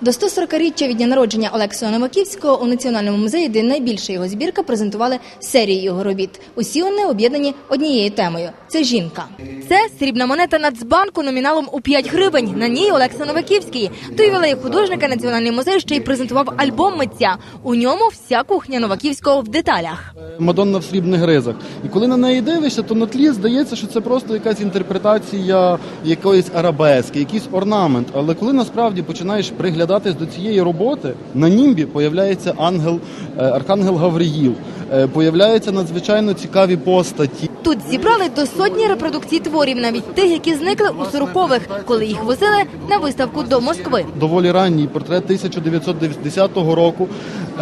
До 140-річчя від дня народження Олексія Новаківського у Національному музеї, де найбільша його збірка, презентували серію його робіт. Усі вони об'єднані однією темою це жінка. Це срібна монета Нацбанку номіналом у 5 гривень. На ній Олекса Новаківський. До ювілею художника Національний музей ще й презентував альбом митця. У ньому вся кухня Новаківського в деталях. Мадонна в срібних гризах. І коли на неї дивишся, то на тлі здається, що це просто якась інтерпретація якоїсь арабески, якийсь орнамент. Але коли насправді починаєш приглядатись до цієї роботи, на німбі появляється ангел, е, архангел Гавриїл, е, появляються надзвичайно цікаві постаті. Тут зібрали до сотні репродукцій творів, навіть тих, які зникли у 40-х, коли їх возили на виставку до Москви. Доволі ранній портрет 1910 року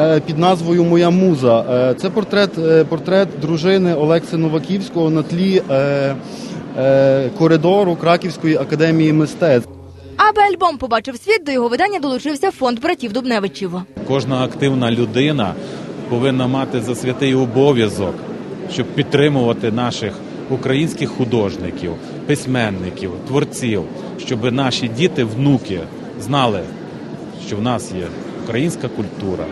е, під назвою Моя муза. Це портрет, портрет дружини Олекси Новаківського на тлі коридору Краківської академії мистецтв. Аби альбом побачив світ, до його видання долучився фонд братів Дубневичів. Кожна активна людина повинна мати за святий обов'язок, щоб підтримувати наших українських художників, письменників, творців, щоб наші діти, внуки знали, що в нас є українська культура.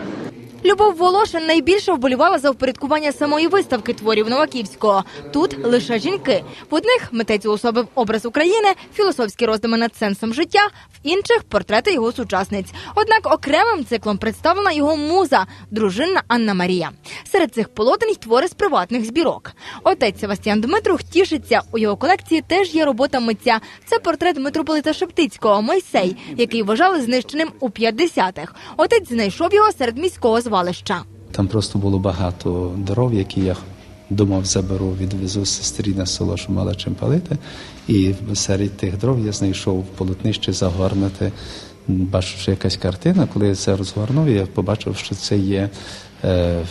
Любов Волошин найбільше вболівала за впорядкування самої виставки творів Новаківського. Тут лише жінки. В одних митець уособив образ України, філософські роздуми над сенсом життя, в інших портрети його сучасниць. Однак окремим циклом представлена його муза, дружина Анна Марія. Серед цих полотен твори з приватних збірок. Отець Севастьян Дмитрух тішиться. У його колекції теж є робота митця. Це портрет митрополита Шептицького Мойсей, який вважали знищеним у 50-х. Отець знайшов його серед міського звалища. Там просто було багато дров, які я думав заберу, відвезу сестрі на село, що мала чим палити. І серед тих дров я знайшов полотнище загорнути. Бачу, що якась картина. Коли я це розгорнув, я побачив, що це є е,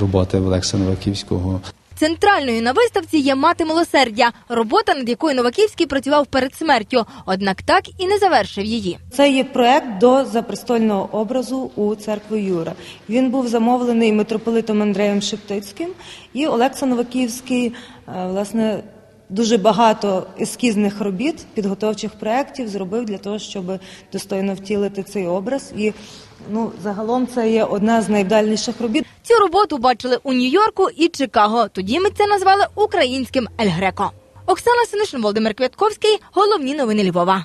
роботи Олекса Новаківського. Центральною на виставці є мати милосердя, робота, над якою Новаківський працював перед смертю, однак так і не завершив її. Це є проект до запрестольного образу у церкви Юра. Він був замовлений митрополитом Андреєм Шептицьким, і Олекса Новаківський, е, власне, дуже багато ескізних робіт, підготовчих проєктів зробив для того, щоб достойно втілити цей образ. І ну, загалом це є одна з найвдальніших робіт. Цю роботу бачили у Нью-Йорку і Чикаго. Тоді ми це назвали українським Ель Греко. Оксана Синишин, Володимир Квятковський. Головні новини Львова.